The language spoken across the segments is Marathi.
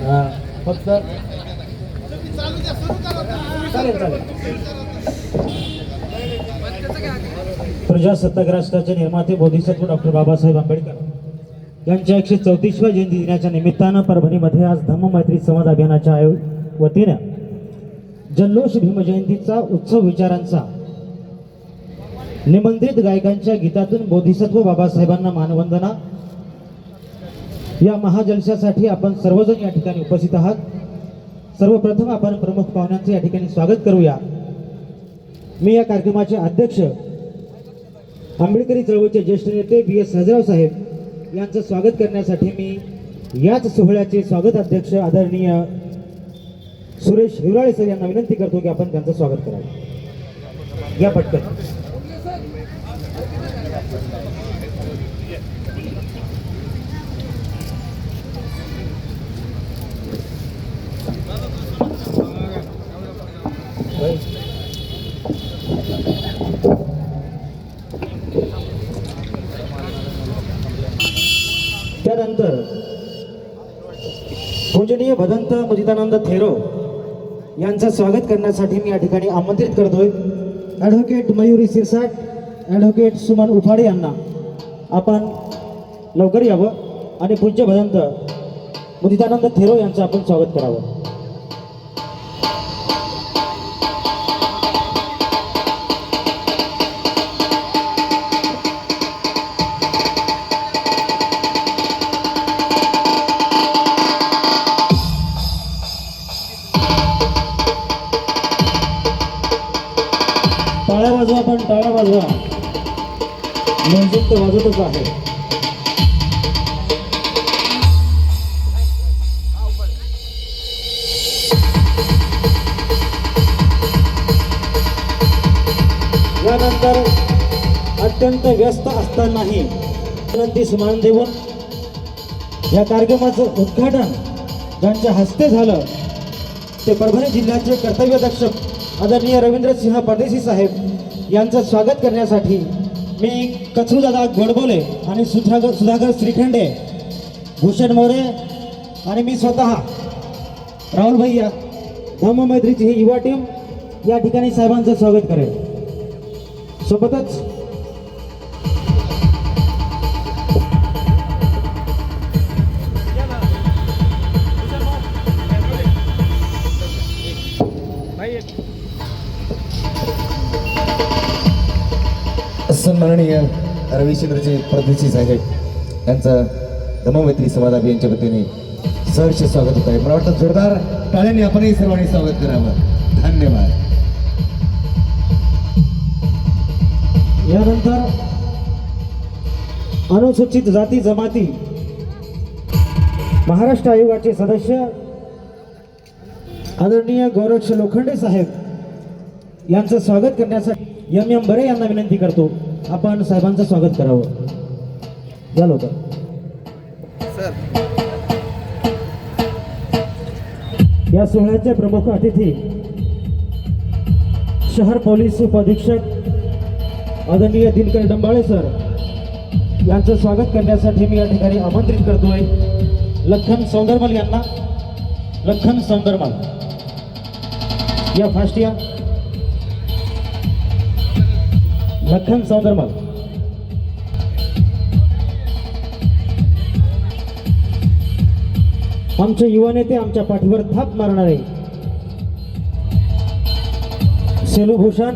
फक्त चालेल चालेल. प्रजासत्ताक राष्ट्राचे निर्माते बोधिसत्व डॉक्टर बाबासाहेब आंबेडकर यांच्या एकशे चौतीसव्या जयंती दिनाच्या निमित्तानं परभणीमध्ये आज धम्ममैत्री संवाद अभियानाच्या आयो वतीनं जल्लोष भीमजयंतीचा उत्सव विचारांचा निमंत्रित गायकांच्या गीतातून बोधिसत्व बाबासाहेबांना मानवंदना या महाजलशासाठी आपण सर्वजण या ठिकाणी उपस्थित आहात. सर्वप्रथम आपण प्रमुख पाहुण्यांचं या ठिकाणी स्वागत करूया. मी या कार्यक्रमाचे अध्यक्ष आंबेडकरी चळवळीचे ज्येष्ठ नेते बी एस हजराव साहेब यांचं स्वागत करण्यासाठी मी याच सोहळ्याचे स्वागत अध्यक्ष आदरणीय सुरेश हिवराळे सर यांना विनंती करतो की आपण त्यांचं स्वागत करावं. या पटकन. त्यानंतर पूजनीय भदंत मुदितानंद थेरो यांचं स्वागत करण्यासाठी मी या ठिकाणी आमंत्रित करतोय. ॲडव्होकेट मयुरी सिरसाट ॲडव्होकेट सुमन उफाडे यांना आपण लवकर यावं आणि पूज्य भदंत मुदितानंद थेरो यांचं आपण स्वागत करावं. आपण टाळ्या वाजवा. तर वाजतच आहे. यानंतर अत्यंत व्यस्त असतानाही विनंती समान देऊन या कार्यक्रमाचं उद्घाटन ज्यांच्या हस्ते झालं ते परभणी जिल्ह्याचे कर्तव्यदक्ष आदरणीय रवींद्रसिंह परदेशी साहेब यांचं स्वागत करण्यासाठी मी कचरूदादा गोडबोले आणि सुधाकर सुधाकर श्रीखंडे भूषण मोरे आणि मी स्वतः राहुल भैया धम्ममैत्रीची ही युवा टीम या ठिकाणी साहेबांचं स्वागत करेल. सोबतच सन्माननीय रविचंद्रजी परदेशी साहेब यांचं धनोमैत्री समाज अभियानच्या वतीने सहर्ष स्वागत होत आहे. मला वाटतं जोरदार टाळ्यांनी आपणही सर्वांनी स्वागत करावं. धन्यवाद. यानंतर अनुसूचित जाती जमाती महाराष्ट्र आयोगाचे सदस्य आदरणीय गौरक्ष लोखंडे साहेब यांचं स्वागत करण्यासाठी एम एम बरे यांना विनंती करतो. आपण साहेबांचं स्वागत करावं. झालं होतं. या सोहळ्याचे प्रमुख अतिथी शहर पोलीस उपअधीक्षक आदरणीय दिनकर डंबाळे सर. यांचं स्वागत करण्यासाठी मी या ठिकाणी आमंत्रित करतोय. लखन सौंदरमल यांना. लखन सौंदरमल. या फास्ट या लखन सौंदरमल. आमचे युवा नेते आमच्या पाठीवर थाप मारणारे. सेलूभूषण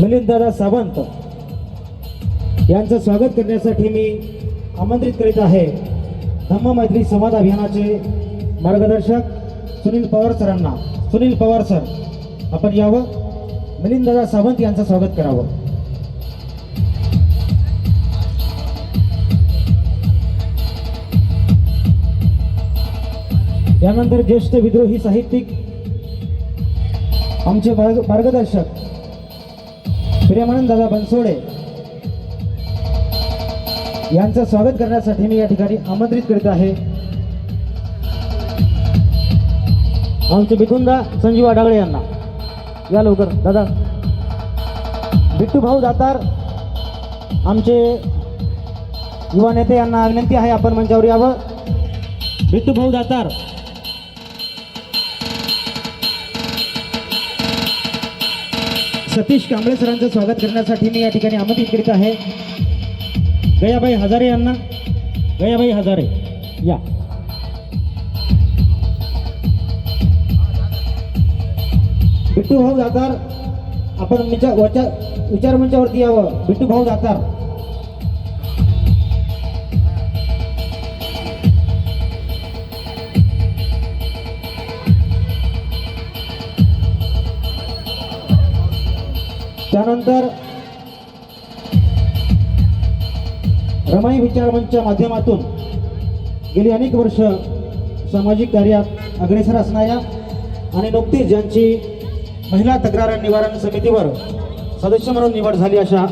मिलिंददादा सावंत यांचं स्वागत करण्यासाठी मी आमंत्रित करीत आहे. धम्म मैत्री संवाद अभियानाचे मार्गदर्शक सुनील पवार सरांना. सुनील पवार सर आपण यावं? मिलिंददादा सावंत यांचं स्वागत करावं. यानंतर ज्येष्ठ विद्रोही साहित्यिक आमचे मार्गदर्शक प्रेमानंद दादा बनसोडे यांचं स्वागत करण्यासाठी मी या ठिकाणी आमंत्रित करीत आहे. आमचे बिकुंदा संजीव आडागळे यांना. या लवकर. दादा. बिट्टू भाऊ दातार आमचे युवा नेते यांना विनंती आहे आपण मंचावर यावं. बिट्टू भाऊ दातार. सतीश कांबळे सरांचं स्वागत करण्यासाठी मी या ठिकाणी आमंत्रित करीत आहे. गयाबाई हजारे यांना. गयाबाई हजारे. या. बिट्टू भाऊ दातार आपण विचार वचा- विचार मंचावरती यावं. बिट्टू भाऊ दातार त्यानंतर रमाई विचार मंचच्या माध्यमातून गेली अनेक वर्ष सामाजिक कार्यात अग्रेसर असणाऱ्या आणि नुकतीच ज्यांची महिला तक्रार निवारण समितीवर सदस्य म्हणून निवड झाली अशा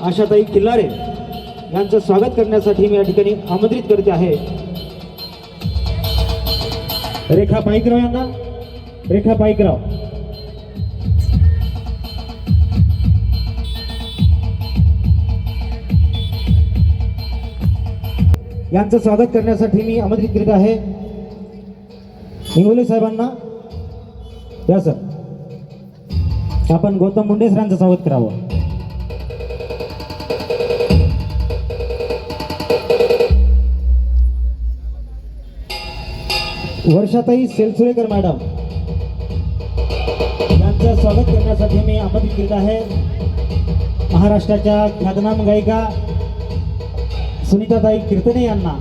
आशाताई किल्लारे यांचं स्वागत करण्यासाठी मी या ठिकाणी आमंत्रित करते आहे. रेखा पाईकराव यांना. रेखा पाईकराव. यांचं स्वागत करण्यासाठी मी आमंत्रित करीत आहे. हिंगोली साहेबांना. या सर. आपण गौतम मुंडे सरांचं स्वागत करावं. वर्षाताई सेलसुरेकर मॅडम यांचं स्वागत करण्यासाठी मी आमंत्रित केलं आहे. महाराष्ट्राच्या ख्यातनाम गायिका सुनीताताई कीर्तने यांना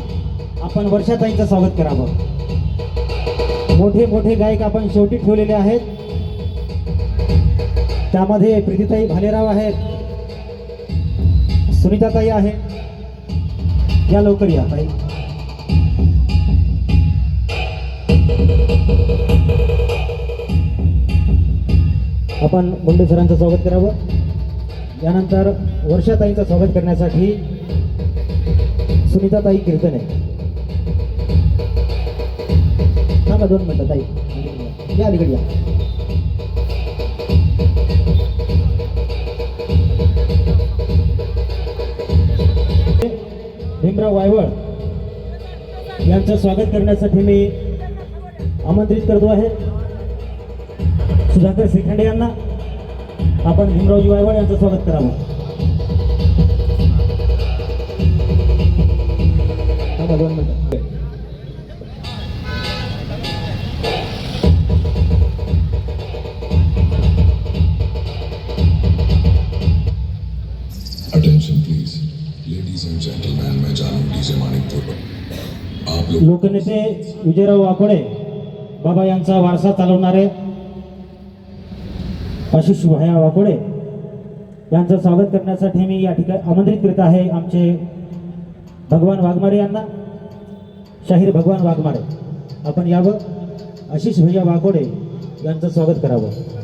आपण वर्षाताईंचं स्वागत करावं. मोठे मोठे गायक आपण शेवटी ठेवलेले आहेत. त्यामध्ये प्रीतीताई भालेराव आहेत. सुनीताताई आहे. या लवकर या ताई. आपण मुंडे सरांचं स्वागत करावं. यानंतर वर्षाताईंचं स्वागत करण्यासाठी सुनीताताई कीर्तने. थांबा दोन मिनटं ताई. या अलीकडे या. भीमराव वायवळ यांचं स्वागत करण्यासाठी मी आमंत्रित करतो आहे. सुधाकर श्रीखंडे यांना आपण भीमरावजी वायवळ यांचं स्वागत करावं. थांबा दोन मिनिटं. लोकनेते विजयराव वाकोडे बाबा यांचा वारसा चालवणारे आशिष भया वाकोडे यांचं स्वागत करण्यासाठी मी या ठिकाणी आमंत्रित करीत आहे आमचे भगवान वाघमारे यांना. शाहीर भगवान वाघमारे. आपण यावं. आशिष भैया वाकोडे यांचं स्वागत करावं.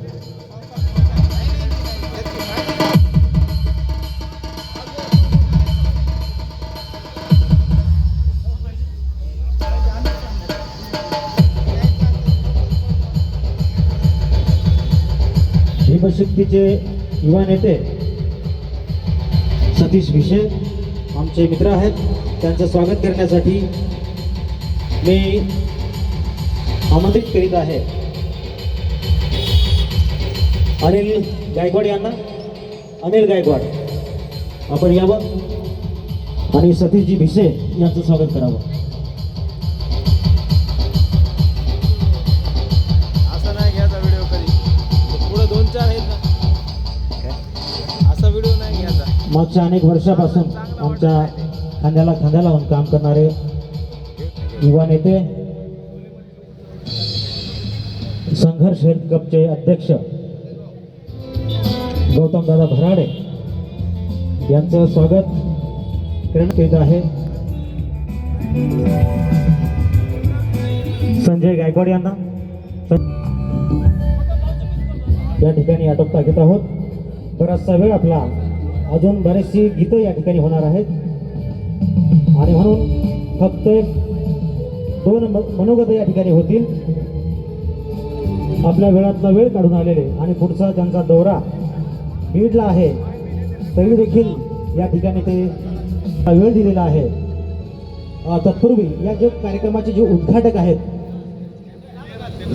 जनशक्तीचे युवा नेते सतीश भिशे आमचे मित्र आहेत. त्यांचं स्वागत करण्यासाठी मी आमंत्रित करीत आहे. अनिल गायकवाड यांना. अनिल गायकवाड आपण यावं आणि सतीशजी भिसे यांचं स्वागत करावं. मागच्या अनेक वर्षापासून आमच्या खांद्याला खांद्या लावून काम करणारे युवा नेते संघर्ष हेल्थ कपचे अध्यक्ष गौतम दादा भराडे यांचं स्वागत करण्यात येत आहे. संजय गायकवाड यांना या ठिकाणी आटोपता घेत आहोत. बराचसा वेळ आपला अजून बरेचशी गीतं या ठिकाणी होणार आहेत. आणि म्हणून फक्त एक दोन मनोगत या ठिकाणी होतील. आपल्या वेळातला वेळ काढून आलेले आणि पुढचा त्यांचा दौरा बीडला आहे तरी देखील या ठिकाणी ते वेळ दिलेला आहे. तत्पूर्वी या जे कार्यक्रमाचे जे उद्घाटक आहेत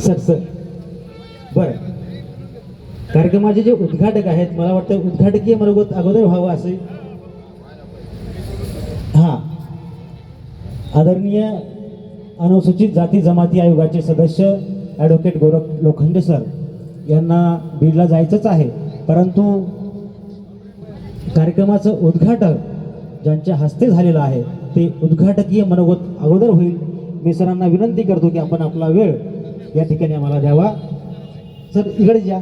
सर सर बरं. कार्यक्रमाचे जे उद्घाटक आहेत मला वाटतं उद्घाटकीय मला अगोदर व्हावं असे हां. आदरणीय अनुसूचित जाती जमाती आयोगाचे सदस्य ॲडव्होकेट गोरख लोखंडे सर यांना बीडला जायचंच आहे. परंतु कार्यक्रमाचं उद्घाटन ज्यांच्या हस्ते झालेलं आहे ते उद्घाटकीय मनोगत अगोदर होईल. मी सरांना विनंती करतो की आपण आपला वेळ या ठिकाणी आम्हाला द्यावा. सर इकडे या.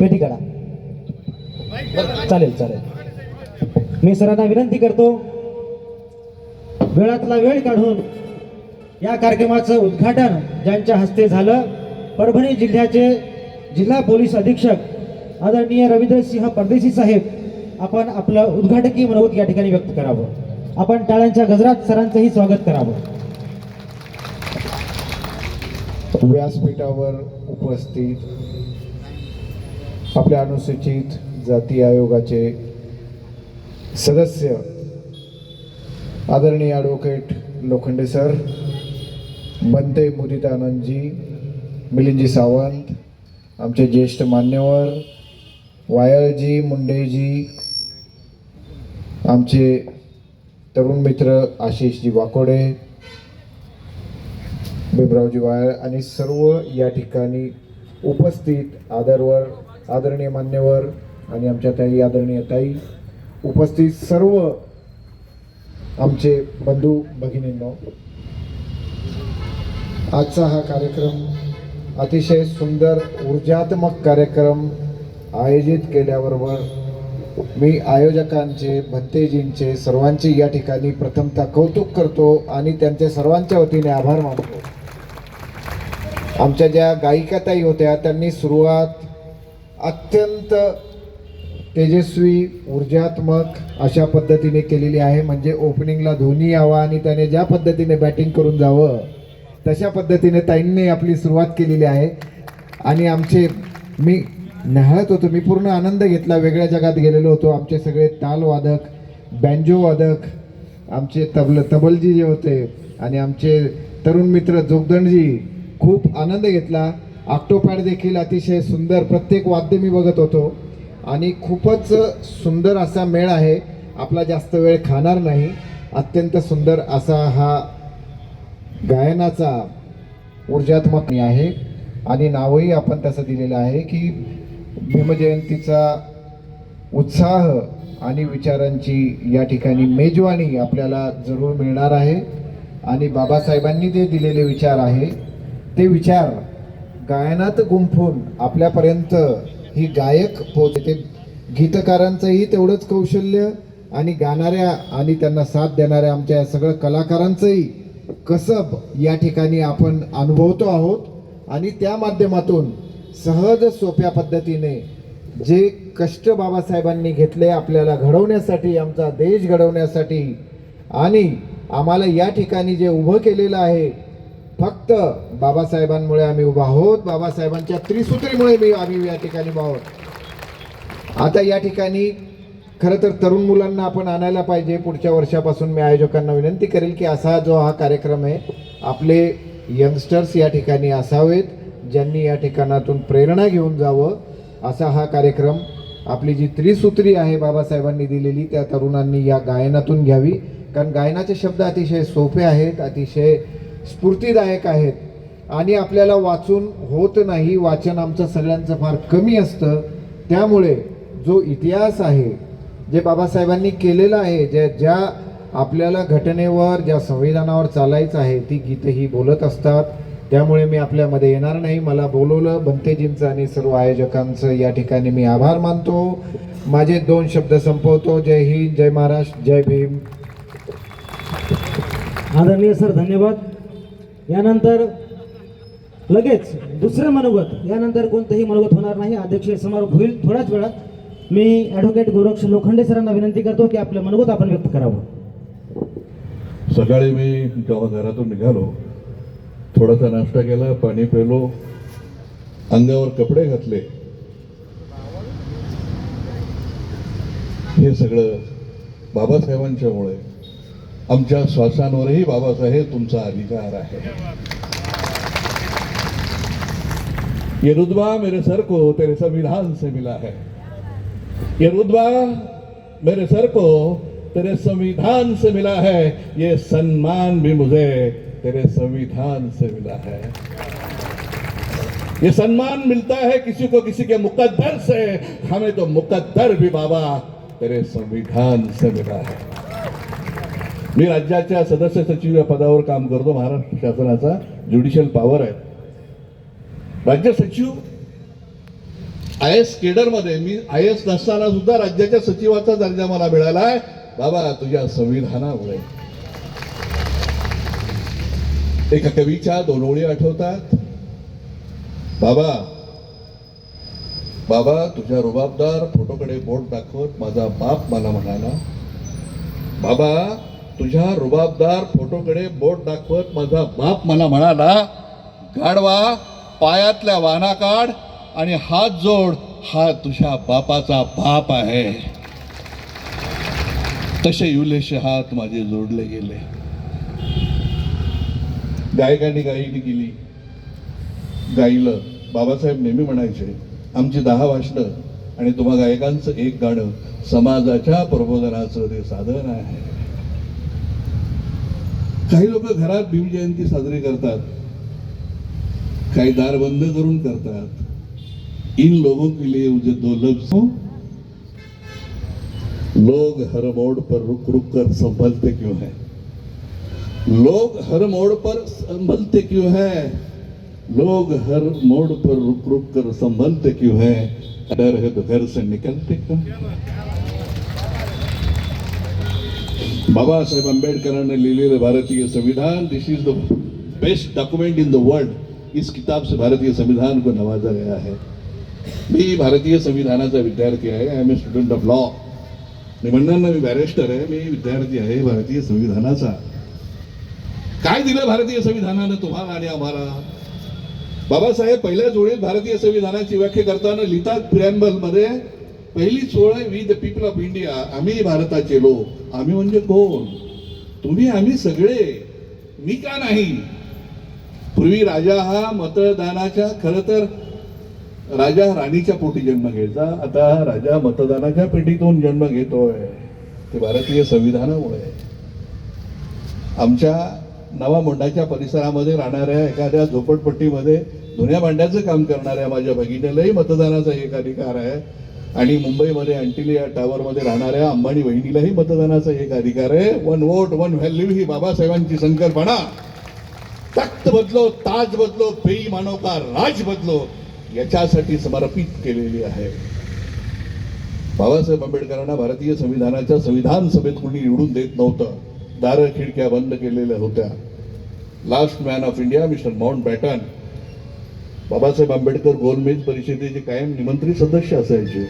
पेटी काढा. चालेल चालेल. मी सरांना विनंती करतो वेळातला वेळ काढून या कार्यक्रमाचं उद्घाटन ज्यांच्या हस्ते झालं परभणी जिल्ह्याचे जिल्हा पोलीस अधीक्षक आदरणीय रवींद्रसिंह परदेशी साहेब आपण आपलं उद्घाटकीय मनोगत या ठिकाणी व्यक्त करावं. आपण टाळ्यांच्या गजरात सरांचंही स्वागत करावं. व्यासपीठावर उपस्थित आपल्या अनुसूचित जाती आयोगाचे सदस्य आदरणीय ॲडव्होकेट लोखंडे सर बनते मुदितानंदजी मिलिंदजी सावंत आमचे ज्येष्ठ मान्यवर वायळजी मुंडेजी आमचे तरुण मित्र आशिषजी वाकोडे भीमरावजी वायळ आणि सर्व या ठिकाणी उपस्थित आदरवर आदरणीय मान्यवर आणि आमच्या ताई आदरणीय ताई उपस्थित सर्व आमचे बंधू भगिनींनो आजचा हा कार्यक्रम अतिशय सुंदर ऊर्जात्मक कार्यक्रम आयोजित केल्याबरोबर मी आयोजकांचे भंतेजींचे सर्वांचे या ठिकाणी प्रथमतः कौतुक करतो आणि त्यांचे सर्वांच्या वतीने आभार मानतो. आमच्या ज्या गायिकाताई होत्या त्यांनी सुरुवात अत्यंत तेजस्वी ऊर्जात्मक अशा पद्धतीने केलेली आहे. म्हणजे ओपनिंगला धोनी यावा आणि त्याने ज्या पद्धतीने बॅटिंग करून जावं तशा पद्धतीने ताईंनी आपली सुरुवात केलेली आहे. आणि आमचे मी न्याहळत होतो मी पूर्ण आनंद घेतला. वेगळ्या जगात गेलेलो होतो. आमचे सगळे तालवादक बँजो वादक आमचे तबल तबलजी जे होते आणि आमचे तरुण मित्र जोगदंडजी खूप आनंद घेतला. ऑक्टोपॅड देखील अतिशय सुंदर प्रत्येक वाद्य मी बघत होतो. आणि खूपच सुंदर असा मेळ आहे. आपला जास्त वेळ खाणार नाही. अत्यंत सुंदर असा हा गायनाचा ऊर्जात्मक आहे. आणि नावही आपण तसं दिलेलं आहे की भीमजयंतीचा उत्साह आणि विचारांची या ठिकाणी मेजवानी आपल्याला जरूर मिळणार आहे. आणि बाबासाहेबांनी जे दिलेले विचार आहे ते विचार गायनात गुंफून आपल्यापर्यंत ही गायक पोहोचते. गीतकारांचंही तेवढंच कौशल्य आणि गाणाऱ्या आणि त्यांना साथ देणाऱ्या आमच्या सगळ्या कलाकारांचंही कसब या ठिकाणी आपण अनुभवतो आहोत. आणि त्या माध्यमातून सहज सोप्या पद्धतीने जे कष्ट बाबासाहेबांनी घेतले आपल्याला घडवण्यासाठी आमचा देश घडवण्यासाठी आणि आम्हाला या ठिकाणी जे उभं केलेलं आहे फक्त बाबासाहेबांमुळे आम्ही उभा आहोत. बाबासाहेबांच्या त्रिसूत्रीमुळे मी आम्ही या ठिकाणी उभा आहोत. आता या ठिकाणी खरं तर तरुण मुलांना आपण आणायला पाहिजे. पुढच्या वर्षापासून मी आयोजकांना विनंती करेल की असा जो हा कार्यक्रम आहे आपले यंगस्टर्स या ठिकाणी असावेत ज्यांनी या ठिकाणातून प्रेरणा घेऊन जावं. असा हा कार्यक्रम आपली जी त्रिसूत्री आहे बाबासाहेबांनी दिलेली त्या तरुणांनी या गायनातून घ्यावी. कारण गायनाचे शब्द अतिशय सोपे आहेत अतिशय स्फूर्तीदायक आहेत. आणि आपल्याला वाचून होत नाही वाचन आमचं सगळ्यांचं फार कमी असतं. त्यामुळे जो इतिहास आहे जे बाबासाहेबांनी केलेलं आहे ज्या ज्या आपल्याला घटनेवर ज्या संविधानावर चालायचं आहे ती गीतं ही बोलत असतात. त्यामुळे मी आपल्यामध्ये येणार नाही. मला बोलवलं बंतेजींचं आणि सर्व आयोजकांचं. या ठिकाणी मी आभार मानतो. माझे दोन शब्द संपवतो. जय हिंद जय महाराष्ट्र जय भीम. आदरणीय सर धन्यवाद. यानंतर लगेच दुसरं मनोगत. यानंतर कोणतंही मनोगत होणार नाही. अध्यक्ष समारोप होईल थोड्याच वेळात. मी ॲडव्होकेट गोरक्ष लोखंडे सरांना विनंती करतो की आपलं मनोगत आपण व्यक्त करावं. सकाळी मी जेव्हा घरातून निघालो थोडासा नाश्ता केला पाणी पेलो अंगावर कपडे घातले. हे सगळं बाबासाहेबांच्यामुळे आमच्या श्वासांवरही बाबासाहेब तुमचा अधिकार आहे. ये रुतबा मेरे सर को, तेरे संविधान से मिला है. ये रुतबा मेरे सर को, तेरे संविधान से मिला है. ये सम्मान भी मुझे तेरे संविधान से मिला है. ये सम्मान मिलता है किसी को किसी के मुकद्दर से. हमें तो मुकद्दर भी बाबा तेरे संविधान से मिला है. मी राज्याच्या सदस्य सचिव या पदावर काम करतो महाराष्ट्र शासनाचा ज्युडिशियल पॉवर आहे. राज्य सचिव आय एस केडरमध्ये मी आय एस नसताना सुद्धा राज्याच्या सचिवाचा दर्जा मला मिळाला आहे. बाबा तुझ्या संविधानामुळे. एका कवीच्या दोन ओळी आठवतात. बाबा बाबा तुझ्या रुबाबदार फोटोकडे बोट दाखवत माझा बाप मला म्हणाला बाबा तुझ्या रुबाबदार फोटोकडे बोट दाखवत माझा बाप मला म्हणाला गाडवा पायातल्या वाना काढ आणि हात जोड हा तुझ्या बापाचा बाप आहे. तसे युलेशे हात माझे जोडले गेले. गायकांनी गायकी गेली गायलं बाबासाहेब नेहमी म्हणायचे आमची दहा भाषणं आणि तुम्हा गायकांचं एक गाणं समाजाच्या प्रबोधनाचं ते साधन आहे. काही लोक घरात भीम जयंती साजरी करतात. काही दार बंद करून करतात. इन लोगों के लिए मुझे दो लफ्ज लोग हर मोड़ पर रुक रुक कर संभलते क्यों हैं? लोग हर मोड़ पर संभलते क्यों हैं? लोग हर मोड़ पर रुक रुक कर संभलते क्यों हैं? डर है तो घर से निकलते क्यों बाबासाहेब आंबेडकरांनी लिहिलेलं भारतीय संविधान this is the best document in the world इस किताब से भारतीय संविधान को नवाजा गया है। मी भारतीय संविधानाचा विद्यार्थी आहे I am a student of law मी म्हणणार ना मी बॅरिस्टर आहे मी विद्यार्थी आहे भारतीय संविधानाचा. काय दिलं भारतीय संविधानानं तुम्हाला आणि आम्हाला? बाबासाहेब पहिल्याच ओळीत भारतीय संविधानाची व्याख्या करताना लिहितात प्रियम्बलमध्ये पहिलीच ओळ आहे we the people of India आम्ही भारताचे लोक आम्ही म्हणजे कोण? तुम्ही आम्ही सगळे. मी का नाही? पूर्वी राजा हा मतदानाच्या खर तर राजा राणीच्या पोटी जन्म घ्यायचा आता राजा मतदानाच्या पेटीतून जन्म घेतोय. ते भारतीय संविधानामुळे. आमच्या नवा मोंडाच्या परिसरामध्ये राहणाऱ्या एखाद्या झोपडपट्टीमध्ये धुण्या भांड्याचं काम करणाऱ्या माझ्या भगिनीलाही मतदानाचा एक अधिकार आहे. आणि मुंबईमध्ये अँटिलिया टावरमध्ये राहणाऱ्या अंबानी वहिनीलाही मतदानाचा एक अधिकार आहे. वन वोट वन व्हॅल्यू ही बाबासाहेबांची संकल्पना. तख्त बदलो ताज बदलो बेईमानो का राज बदलो याच्यासाठी समर्पित केलेली आहे. बाबासाहेब आंबेडकरांना भारतीय संविधानाच्या संविधान सभेत कोणी निवडून देत नव्हतं. दारं खिडक्या बंद केलेल्या होत्या. Last man of India mister Mountbatten Babasaheb Ambedkar गोलमेज परिषदेचे कायम निमंत्रित सदस्य असायचे.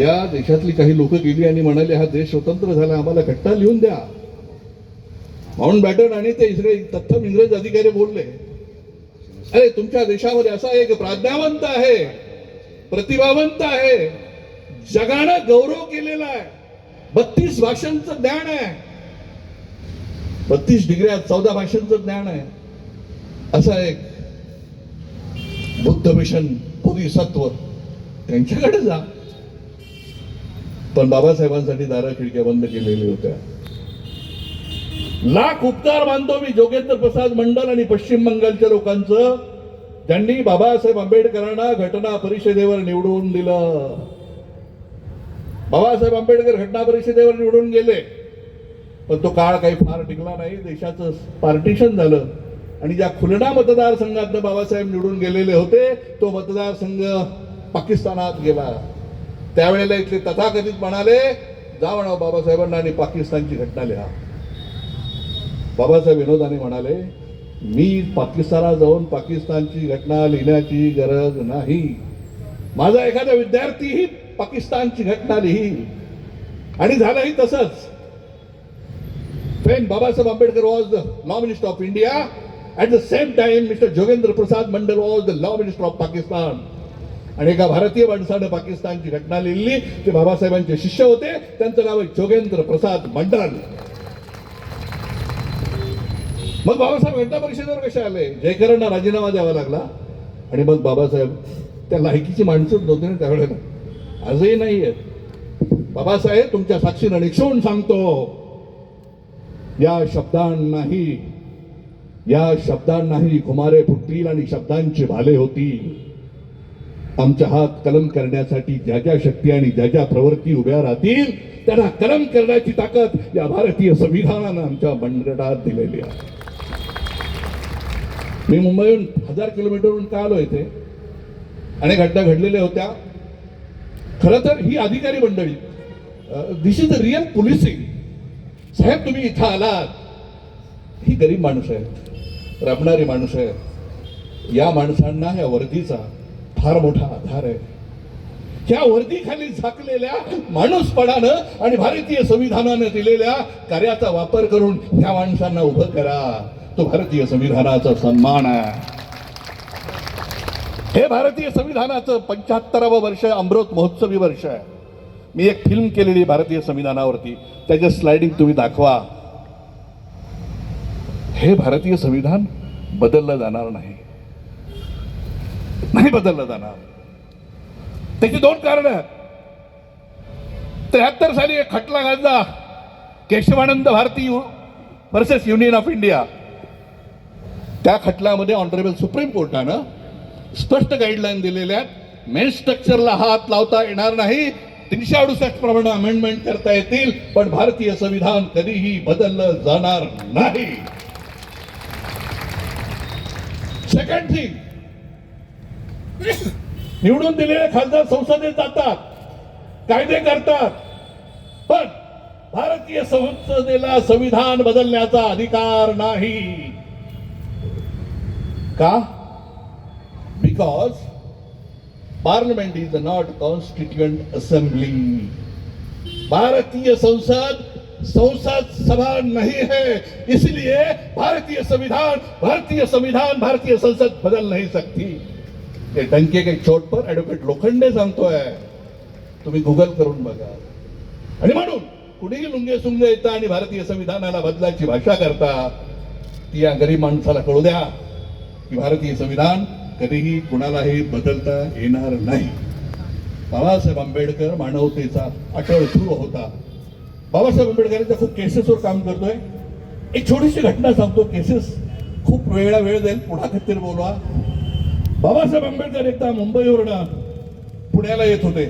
या देशातली काही लोक गेली आणि म्हणाले हा देश स्वतंत्र झाला आम्हाला घट्टा लिहून द्या. माउंट बॅटन आणि ते इस्रायल तत्थम इंग्रज अधिकारी बोलले अरे तुमच्या देशामध्ये असा एक प्राज्ञावंत आहे प्रतिभावंत आहे जगानं गौरव केलेला आहे बत्तीस भाषांचं ज्ञान आहे बत्तीस डिग्र्या चौदा भाषांचं ज्ञान आहे असा एक बुद्ध मिशन बोधिसत्व त्यांच्याकडे जा. पण बाबासाहेबांसाठी दारा खिडक्या बंद केलेल्या होत्या. लाख उपकार मानतो मी जोगेंद्र प्रसाद मंडल आणि पश्चिम बंगालच्या लोकांचं. त्यांनी बाबासाहेब आंबेडकरांना घटना परिषदेवर निवडून दिलं. बाबासाहेब आंबेडकर घटना परिषदेवर निवडून गेले. पण तो काळ काही फार टिकला नाही. देशाचं पार्टिशन झालं. आणि ज्या खुलना मतदारसंघातनं बाबासाहेब निवडून गेलेले होते तो मतदारसंघ पाकिस्तानात गेला. त्यावेळेला इथले तथाकथित म्हणाले जा म्हणा बाबासाहेबांना आणि पाकिस्तानची घटना लिहा. बाबासाहेब विनोदाने म्हणाले मी पाकिस्तानात जाऊन पाकिस्तानची घटना लिहिण्याची गरज नाही. माझा एखादा विद्यार्थीही पाकिस्तानची घटना लिही आणि झालंही तसंच. Friend Babasaheb Ambedkar was the law minister of India. At the same time mister Jogendra Prasad Mandal was the law minister of Pakistan आणि एका भारतीय माणसानं पाकिस्तानची घटना लिहिली. ते बाबासाहेबांचे शिष्य होते. त्यांचं नाव आहे जोगेंद्र प्रसाद मंडल. मग बाबासाहेब घटना परिषदेवर कसे आले? जयकरांना राजीनामा द्यावा लागला. आणि मग बाबासाहेब त्या लायकीची माणसंच नव्हती ना त्यावेळेला. आजही नाही आहेत. बाबासाहेब तुमच्या साक्षीनं निक्षून सांगतो. या शब्दांनाही या शब्दांनाही कुमारे फुटतील आणि शब्दांचे भाले होतील. आमच्या हात कलम करण्यासाठी ज्या ज्या शक्ती आणि ज्या ज्या प्रवृत्ती उभ्या राहतील त्यांना कलम करण्याची ताकद या भारतीय संविधानानं आमच्या मंडळात दिलेली आहे. मी मुंबईहून हजार किलोमीटरहून का आलो इथे? अनेक घटना घडलेल्या होत्या. खरं तर ही अधिकारी मंडळी this is the real policing साहेब तुम्ही इथं आलात. ही गरीब माणूस आहेत रमणारी माणसं आहेत या माणसांना या वर्दीचा फार मोठा आधार आहे. त्या वर्दीखाली झाकलेल्या माणूसपणानं आणि भारतीय संविधानानं दिलेल्या कार्याचा वापर करून ह्या माणसांना उभं करा. तो भारतीय संविधानाचा सन्मान आहे. हे भारतीय संविधानाचं पंच्याहत्तरावं वर्ष अमृत महोत्सवी वर्ष आहे. मी एक फिल्म केलेली भारतीय संविधानावरती. त्याचे स्लायडिंग तुम्ही दाखवा. हे भारतीय संविधान बदललं जाणार नाही. नाही बदललं जाणार. त्याची दोन कारण त्र्याहत्तर साली एक खटला गाजला Kesavananda Bharati versus Union of India त्या खटल्यामध्ये ऑनरेबल सुप्रीम कोर्टानं स्पष्ट गाईडलाईन दिलेल्या आहेत. मेन स्ट्रक्चरला हात लावता येणार नाही. तीनशे अडुसष्ट प्रमाणे अमेंडमेंट करता येतील. पण भारतीय संविधान कधीही बदललं जाणार नाही. सेकंड थिंग निवडून दिलेले खासदार संसदेत जातात कायदे करतात पण भारतीय संसदेला संविधान बदलण्याचा अधिकार नाही. का? Because parliament is not constituent assembly भारतीय संसद संसद सभा नहीं है। इसलिए भारतीय संविधान भारतीय संविधान भारतीय संसद बदल नहीं सकती। ये डंके के चोट पर ऍडव्होकेट लोखंडे सांगतोय तुम्ही गुगल करून बघा। आणि म्हणून कुणीही लुंगे सुंगे येतं आणि भारतीय संविधानाला बदलाची भाषा करता ती या गरीब माणसाला कळू द्या की भारतीय संविधान कधीही कुणालाही बदलता येणार नाही. बाबासाहेब आंबेडकर मानवतेचा अटळ सुरू होता. बाबासाहेब आंबेडकरांच्या खूप केसेसवर काम करतोय. एक छोटीशी घटना सांगतो केसेस खूप वेळा वेळ जाईल पुढा खातीर बोलवा. बाबासाहेब आंबेडकर एकदा मुंबईवरनं पुण्याला येत होते.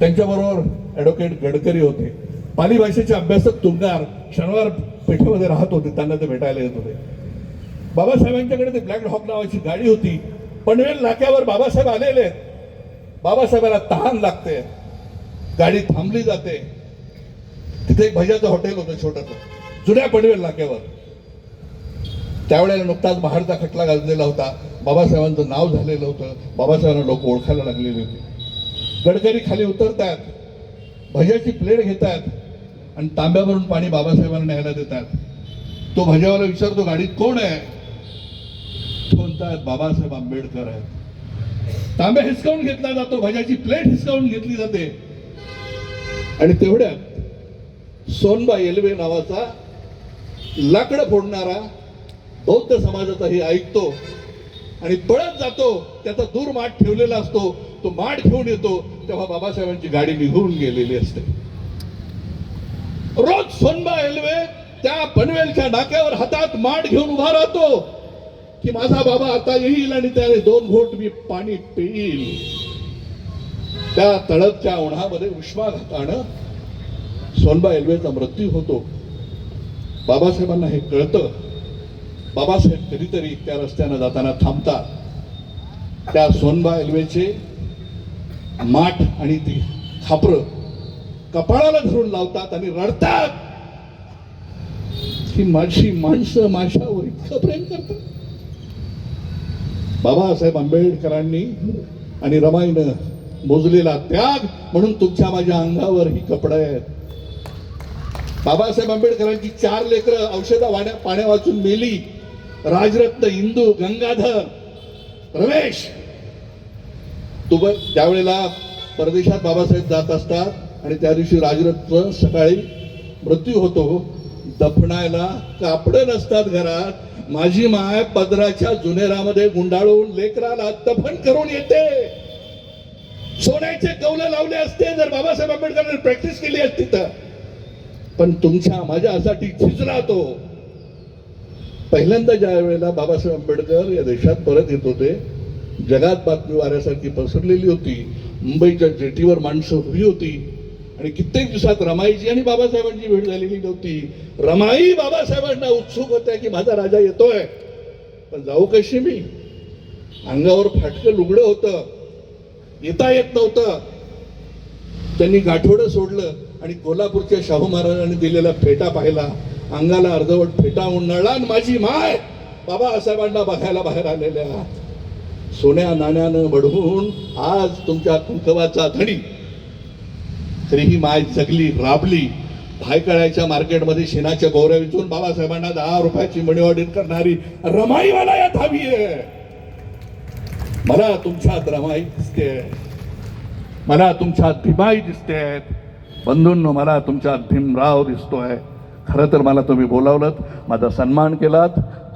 त्यांच्याबरोबर ॲडव्होकेट गडकरी होते. पाली भाषेचे अभ्यासक तुंगार शनिवार पेठेमध्ये राहत होते त्यांना ते भेटायला येत होते. बाबासाहेबांच्याकडे ते ब्लॅक हॉक नावाची गाडी होती. पनवेल नाक्यावर बाबासाहेब आलेले आहेत. बाबासाहेबाला तहान लागते. गाडी थांबली जाते. तिथे एक भज्याचं हॉटेल होतं छोटंसं. जुन्या पनवेल नाक्यावर. त्यावेळेला नुकताच बाहेरचा खटला गाजलेला होता. बाबासाहेबांचं नाव झालेलं होतं. बाबासाहेबांना लोक ओळखायला लागलेले होते. गडकरी खाली उतरतात. भज्याची प्लेट घेतात. आणि तांब्यावरून पाणी बाबासाहेबांना न्यायला देतात. तो भज्यावाला विचारतो गाडीत कोण आहे? तो म्हणतात बाबासाहेब आंबेडकर आहेत. तांब्या हिसकावून घेतला जातो. भज्याची प्लेट हिसकावून घेतली जाते. आणि तेवढ्यात सोनबा येलवे नावाचा लाकडं फोडणारा बौद्ध समाजाचा हे ऐकतो आणि पळत जातो त्याचा दूर माठ ठेवलेला असतो तो माठ घेऊन येतो तेव्हा बाबासाहेबांची गाडी निघून गेलेली असते. रोज सोनबा एल्वे त्या पनवेलच्या नाक्यावर हातात माठ घेऊन उभा राहतो की माझा बाबा आता येईल आणि त्याने दोन घोट मी पाणी पिईल. त्या तळपच्या उन्हामध्ये उष्माघातानं सोनबा एल्वेचा मृत्यू होतो. बाबासाहेबांना हे कळतं. बाबासाहेब कधीतरी त्या रस्त्यानं जाताना थांबतात. त्या सोनबा एल्वेचे माठ आणि ती खापरं कपाळाला धरून लावतात आणि रडतात. की माझी माणसं माझ्यावर इतकं प्रेम करतात. बाबासाहेब आंबेडकरांनी आणि रमाईनं मोजलेला त्याग म्हणून तुमच्या माझ्या अंगावर ही कपडे आहेत. बाबासाहेब आंबेडकरांची चार लेकरं औषधा वाड्या पाण्या वाचून मेली. राजरत्न इंदू गंगाधर रमेश तुब त्यावेळेला परदेशात बाबासाहेब जात असतात आणि त्या दिवशी राजरत्न सकाळी मृत्यू होतो. दफनायला कापडं नसतात घरात. माझी माय पदराच्या जुनेरामध्ये गुंडाळून लेकराला दफन करून येते. सोन्याचे कौलं लावले असते. जर बाबासाहेब आंबेडकरांनी प्रॅक्टिस केली असती तर. पण तुमच्या माझ्यासाठी खिचला तो. पहिल्यांदा ज्या वेळेला बाबासाहेब आंबेडकर या देशात परत येत होते जगात बातमी वाऱ्यासारखी पसरलेली होती मुंबईच्या जेटीवर माणसं उभी होती आणि कित्येक दिवसात रमाईची आणि बाबासाहेबांची भेट झालेली नव्हती. रमाई बाबासाहेबांना उत्सुक होत्या की माझा राजा येतोय. पण जाऊ कशी मी? अंगावर फाटकं लुगडं होतं. येता येत नव्हतं. त्यांनी गाठोडं सोडलं. आणि कोल्हापूरच्या शाहू महाराजांनी दिलेला फेटा पाहिला. अंगाला अर्धवट फेटा उन्हाळला आणि माझी माय बाबासाहेबांना बघायला बाहेर आलेल्या. सोन्या नाण्यानं बढवून आज तुमच्या कुंकवाचा धणी. तरी ही माय जगली राबली. भायकळ्याच्या मार्केटमध्ये शेणाच्या गोऱ्या विचून बाबासाहेबांना दहा रुपयाची मनी ऑर्डर करणारी रमाई मला यात हवी आहे. मला तुमच्यात रमाई दिसते मला तुमच्यात भीमाई दिसते बंधूंनो मला तुमच्यात भीमराव दिसतोय. खरं तर मला तुम्ही बोलावलं माझा सन्मान केलात.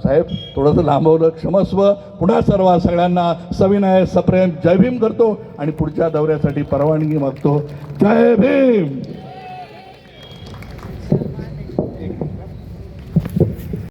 साहेब थोडंसं लांबवलं क्षमस्व. पुन्हा सर्व सगळ्यांना सविनय सप्रेम जय भीम करतो आणि पुढच्या दौऱ्यासाठी परवानगी मागतो. जय भीम!